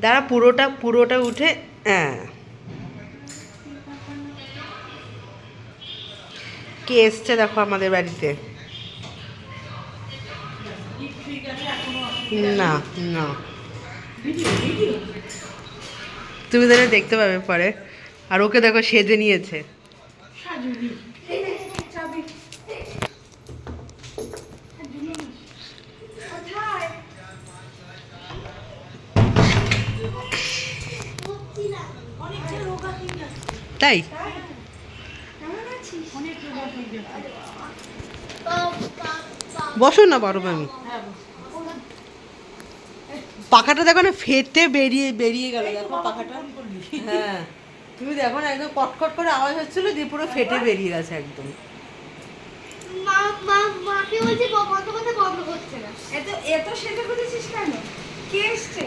দাঁড়া, পুরোটা পুরোটা উঠে হ্যাঁ। কে এসছে দেখো আমাদের বাড়িতে? না না। তুমি তাহলে দেখতে পাবে পরে। আর ওকে দেখো, সেজে নিয়েছে। তাই? বসো না বড় মামি পাখাটা দেখো না ফেটে বেরিয়ে বেরিয়ে গেল দেখো পাখাটা। হ্যাঁ। তুমি দেখো না একদম কটকট করে আওয়াজ হচ্ছিল দিয়ে পুরো ফেটে বেরিয়ে গেছে একদম। মা মা মাকে বলছি বন্ধ করতে বন্ধ করছে না। এত এত সেজে করেছিস কেন? কে এসছে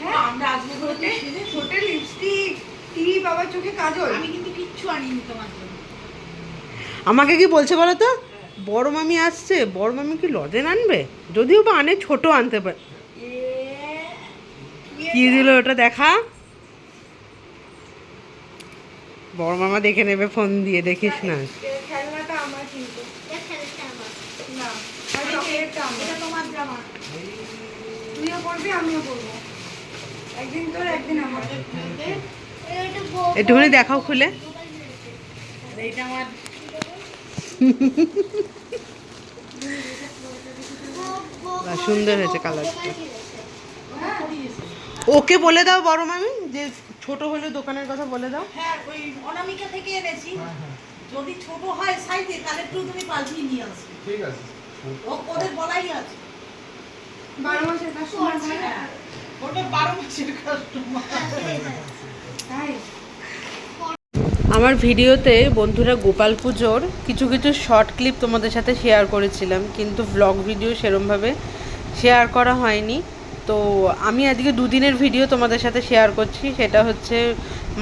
হ্যাঁ আমরা আজকে ছোটে ছোটে লিপস্টিক টিপ কাজল? আমি কিন্তু কিচ্ছু আনিনি তোমার জন্য। আমাকে কি বলছে বলো তো? বড় মামি আসছে বড় মামি কি লজেন আনবে? যদিও বা আনে ছোট আনতে পারে। কি দিল ওটা দেখা? বড় মামা দেখে নেবে ফোন দিয়ে দেখিস না। তুইও আমিও একদিন তোর একদিন আমার একটুখানি দেখাও খুলে। আমার সুন্দর হয়েছে কালারটা। ওকে বলে দাও বড় মামি যে ছোট হলে দোকানের কথা বলে দাও। হ্যাঁ ওই অনামিকা থেকে এনেছি। যদি ছোট হয় সাইজে তাহলে একটু তুমি পাল্টিয়ে নিয়ে আসবে ঠিক আছে। ও ওদের বলাই আছে। বারো মাসের কাস্টমার ওটা বারো মাসের কাস্টমার আমার ভিডিওতে বন্ধুরা গোপাল পুজোর কিছু কিছু শর্ট ক্লিপ তোমাদের সাথে শেয়ার করেছিলাম, কিন্তু ব্লগ ভিডিও সেরমভাবে শেয়ার করা হয়নি। তো আমি আজকে দুদিনের ভিডিও তোমাদের সাথে শেয়ার করছি, সেটা হচ্ছে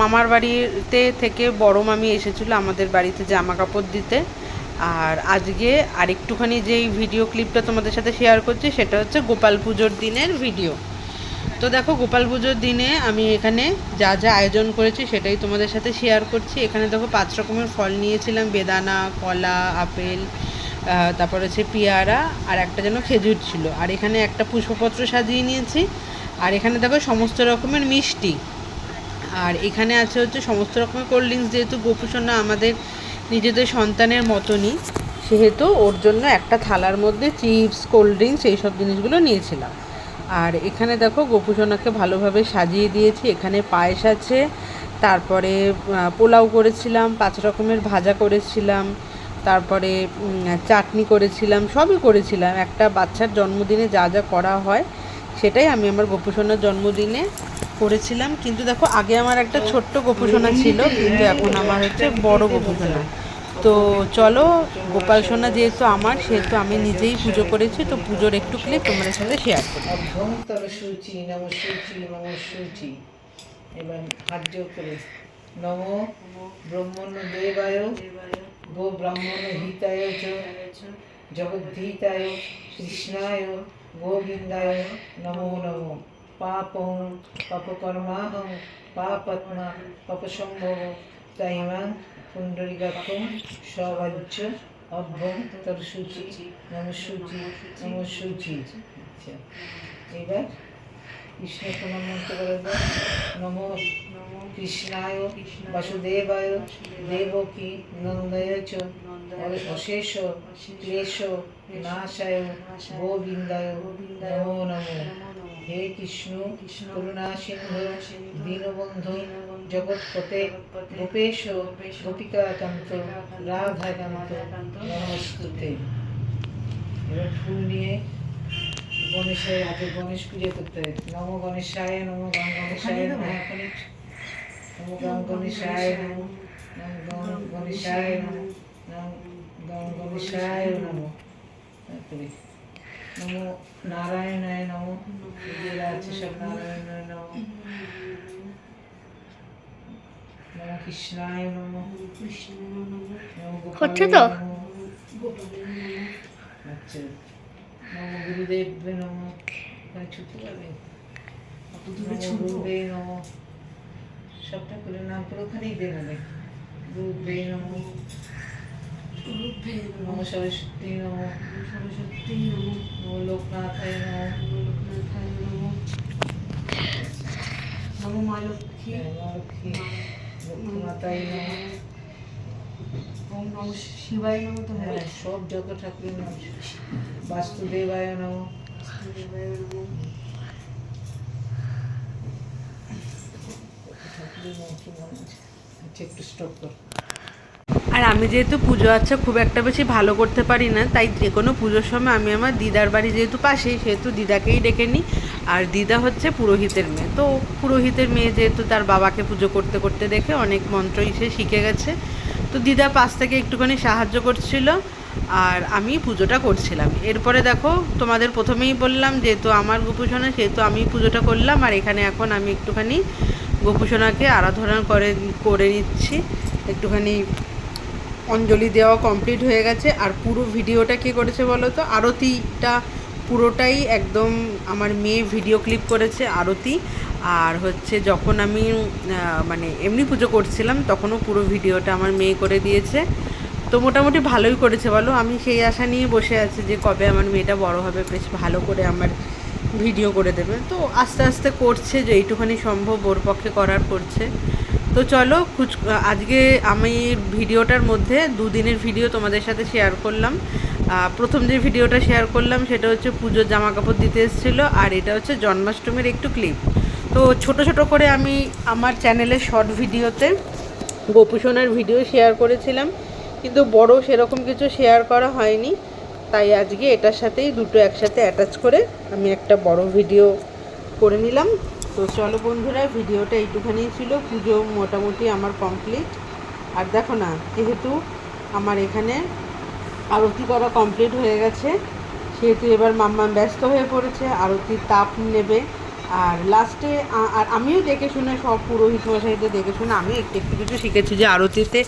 মামার বাড়িতে থেকে বড় মামি এসেছিল আমাদের বাড়িতে জামা কাপড় দিতে। আর আজকে আরেকটুখানি যেই ভিডিও ক্লিপটা তোমাদের সাথে শেয়ার করছি, সেটা হচ্ছে গোপাল পুজোর দিনের ভিডিও তো দেখো, গোপাল পুজোর দিনে আমি এখানে যা যা আয়োজন করেছি সেটাই তোমাদের সাথে শেয়ার করছি। এখানে দেখো, পাঁচ রকমের ফল নিয়েছিলাম, বেদানা, কলা, আপেল তারপর হচ্ছে পেয়ারা আর একটা যেন খেজুর ছিল। আর এখানে একটা পুষ্পপত্র সাজিয়ে নিয়েছি। আর এখানে দেখো, সমস্ত রকমের মিষ্টি। আর এখানে আছে হচ্ছে, সমস্ত রকমের কোল্ড ড্রিঙ্কস যেহেতু গোপুসোনা আমাদের নিজেদের সন্তানের মতনই, সেহেতু ওর জন্য একটা থালার মধ্যে চিপস কোল্ড ড্রিঙ্কস এইসব জিনিসগুলো নিয়েছিলাম। আর এখানে দেখো গোপুসোনাকে ভালোভাবে সাজিয়ে দিয়েছি, এখানে পায়েস আছে, তারপরে পোলাও করেছিলাম, পাঁচ রকমের ভাজা করেছিলাম, তারপরে চাটনি করেছিলাম, সবই করেছিলাম। একটা বাচ্চার জন্মদিনে যা যা করা হয়, সেটাই আমি আমার গোপুসোনার জন্মদিনে করেছিলাম। কিন্তু দেখো, আগে আমার একটা ছোট্ট গোপুসোনা ছিল, কিন্তু এখন আমার হচ্ছে বড় গোপুসোনা তো চলো, গোপাল সোনা যেহেতু আমার, সেহেতু আমি নিজেই পুজো করেছি, তো পুজোর একটু ক্লিপ তোমাদের সাথে শেয়ার করি। অভ্যন্তর সূচি, নম সূচি নম সূচি। এবার হাত করে, নম ব্রহ্মণ দেবায়, গো ব্রাহ্মণ হিতায়, জগদ্ধিতায়, কৃষ্ণায়, গোবিন্দায়, নমো নমো। পাপং, পাপকর্মাহং, পাপত্মা, পাপসম্ভব তাইমাং পুণ্ডরিকাক্ষং সবাজ্য অভ্যন্তর সূচি নম সূচি নম সূচি আচ্ছা এবার কৃষ্ণ প্রণাম মন্ত্র করে দাও। নম কৃষ্ণায় বাসুদেবায় দেবকী নন্দয় চ অশেষ ক্লেশ নাশায় গোবিন্দায় নমো নমো। হে কৃষ্ণ, করুণা সিন্ধু, দীনবন্ধু জগৎপতে গোপেশ গোপিকাকান্ত রাধাকান্ত নমস্তুতে। এবার ফুল নিয়ে গণেশের আগে গণেশ পুজো করতে হয়। নম গণেশায় নম গং গণেশায় নম। নম গং গণেশায় নম। নম গং গণেশায় নম। নম গং গণেশায় নম। তারপরে নম নারায়ণায় নম। আছে সব নারায়ণায় নম। হচ্ছে তো? গুরুদেব নম ছুটি পাবে দূরে নমো ছুঁবো। রূপে নমো সব ঠাকুরের নাম করে ওখানেই দেবে দেখ রূপে নমো নমো সরস্বতী নমো সরস্বতী নমো নমো লোকনাথায় নমো লোকনাথায় নমো নমো মা লক্ষ্মী নমো লক্ষ্মী ওম নমঃ শিবায় নমো তো হ্যাঁ। সব যত ঠাকুরের নাম বাস্তুদেবায় নমো। আচ্ছা একটু স্টপ কর। আর আমি যেহেতু পুজো আচ্ছা খুব একটা বেশি ভালো করতে পারি না তাই যে কোনো পুজোর সময় আমি আমার দিদার বাড়ি যেহেতু পাশেই সেহেতু দিদাকেই ডেকে নিই। আর দিদা হচ্ছে পুরোহিতের মেয়ে। তো পুরোহিতের মেয়ে যেহেতু তার বাবাকে পুজো করতে করতে দেখে অনেক মন্ত্রই সে শিখে গেছে। তো দিদা পাশ থেকে একটুখানি সাহায্য করছিল আর আমি পুজোটা করছিলাম। এরপরে দেখো, তোমাদের প্রথমেই বললাম যেহেতু আমার গোপুসোনা, সেহেতু আমি পুজোটা করলাম আর এখানে এখন আমি একটুখানি গোপুসোনাকে আরাধনা করে করে নিচ্ছি। একটুখানি অঞ্জলি দেওয়া কমপ্লিট হয়ে গেছে। আর পুরো ভিডিওটা কে করেছে বলো তো? আরতিটা পুরোটাই একদম আমার মেয়ে ভিডিও ক্লিপ করেছে, আরতি। আর হচ্ছে যখন আমি মানে এমনি পুজো করছিলাম, তখনও পুরো ভিডিওটা আমার মেয়ে করে দিয়েছে। তো মোটামুটি ভালোই করেছে, বলো? আমি সেই আশা নিয়ে বসে আছি যে কবে আমার মেয়েটা বড় হবে, বেশ ভালো করে আমার ভিডিও করে দেবে। তো আস্তে আস্তে করছে যে এইটুখানি সম্ভব ওর পক্ষে করার করছে। তো চলো খুচ আজকে আমি ভিডিওটার মধ্যে দুদিনের ভিডিও তোমাদের সাথে শেয়ার করলাম। প্রথম যে ভিডিওটা শেয়ার করলাম সেটা হচ্ছে পুজোর জামা কাপড় দিতে এসেছিল আর এটা হচ্ছে জন্মাষ্টমীর একটু ক্লিপ তো ছোট ছোট করে আমি আমার চ্যানেলের শর্ট ভিডিওতে গোপুসোনার ভিডিও শেয়ার করেছিলাম, কিন্তু বড় সেরকম কিছু শেয়ার করা হয়নি। তাই আজকে এটার সাথেই দুটো একসাথে অ্যাটাচ করে আমি একটা বড় ভিডিও করে নিলাম। তো চলো বন্ধুরা, ভিডিওটা এইটুখানেই ছিল। পুজো মোটামুটি আমার কমপ্লিট আর দেখো না, যেহেতু আমার এখানে আরতি করা কমপ্লিট হয়ে গেছে, সেহেতু এবার মাম্মা ব্যস্ত হয়ে পড়েছে, আরতির তাপ নেবে। আর লাস্টে আর আমিও দেখে শুনে, সব পুরোহিত মশাইদের দেখে শুনে, আমি একটু একটু কিছু শিখেছি যে আরতিতে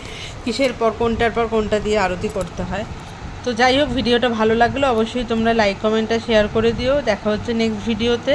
কিসের পর, কোনটার পর কোনটা দিয়ে আরতি করতে হয়। তো যাই হোক, ভিডিওটা ভালো লাগল, অবশ্যই তোমরা লাইক কমেন্টটা শেয়ার করে দিও। দেখা হচ্ছে নেক্সট ভিডিওতে